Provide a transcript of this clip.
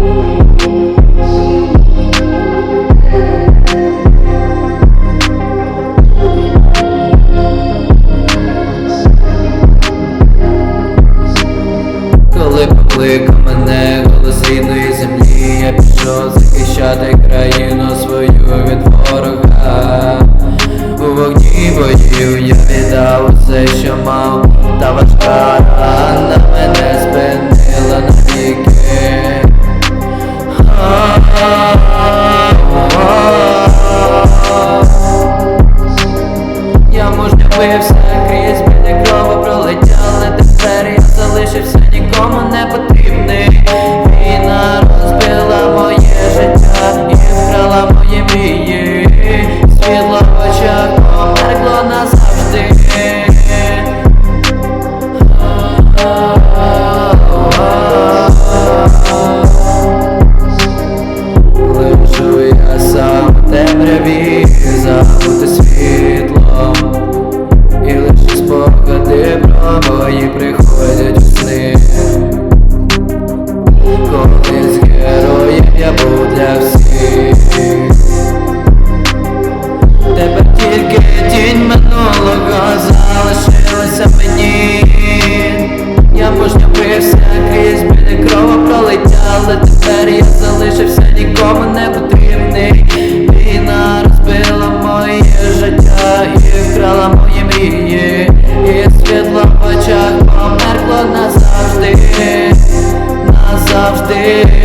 Коли поклика мене голос землі, я пішов захищати країну свою від ворога. У вогні боїв я віддав все, що мав, та важка. waves yeah.